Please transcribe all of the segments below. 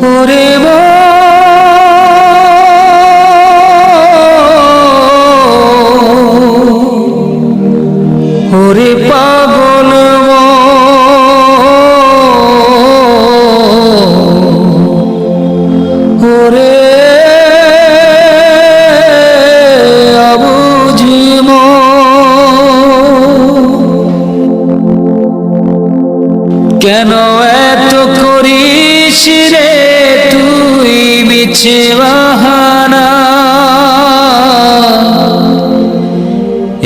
ওরে ওরে পাগল মিছে বাহানা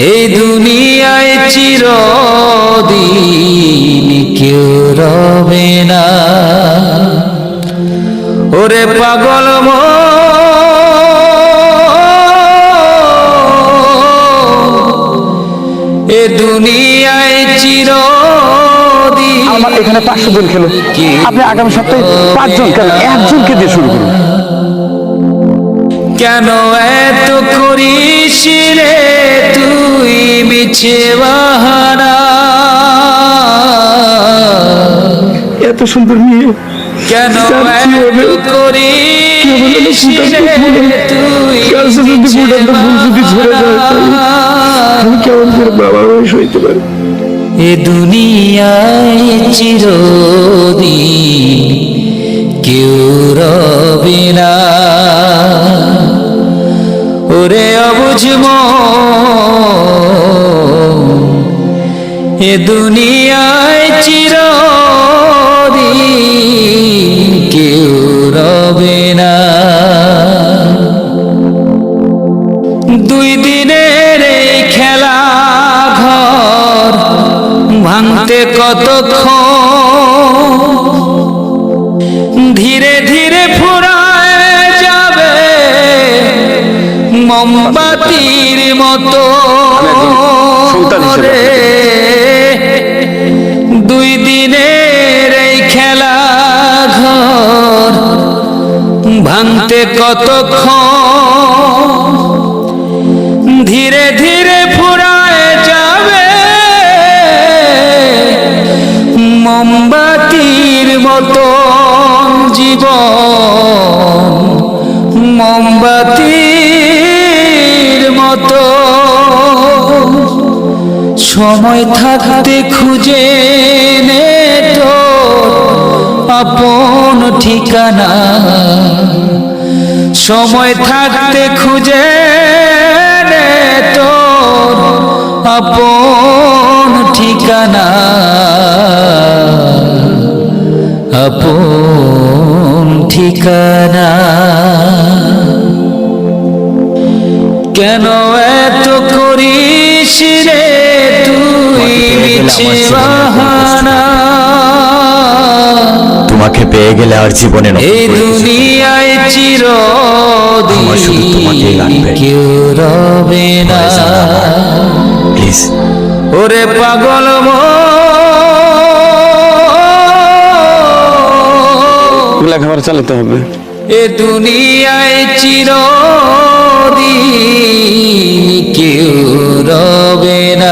এই দুনিয়ায় চিরদিন কেউ রবে না। ওরে পাগল মন, এ দুনিয়ায় চিরদিন আমার এখানে পাঁচশো জন খেলো? আপনি আগামী সপ্তাহে পাঁচজন খেলেন একজনকে দিয়ে শুরু করুন। কেন এত করিস রে তুই বাহানা এত সুন্দর মেয়ে। কেন করিস তুই কেমন করে বাবা সইতে পারি? এ দুনিয়ায় চিরদিন কেউ রবে না। ওরে অবুঝ মন, এ দুনিয়ায় চিরদিন কেউ রবে না। দুই দিনের এই খেলা ঘর ভাঙতে কতক্ষণ? ধীরে ধীরে ফুরায় মতো রে। দুই দিনের এই খেলা ঘর ভাঙতে কতক্ষণ ধীরে ধীরে ফুরায় যাবে মোমবাতির মতো জীবন মোমবাতির সময় থাকতে খুঁজে নে তোর আপন ঠিকানা। সময় থাকতে খুঁজে নে তোর আপন ঠিকানা। আপন ঠিকানা। কেন তোমাকে পেয়ে গেলে আর জীবনে এই দুনিয়ায় লাগবে। কেউ রবে না। প্লিজ ওরে পাগল মন, লেখাপড়া চালাতে হবে। এ দুনিয়ায় চিরদিন কেউ রবে না।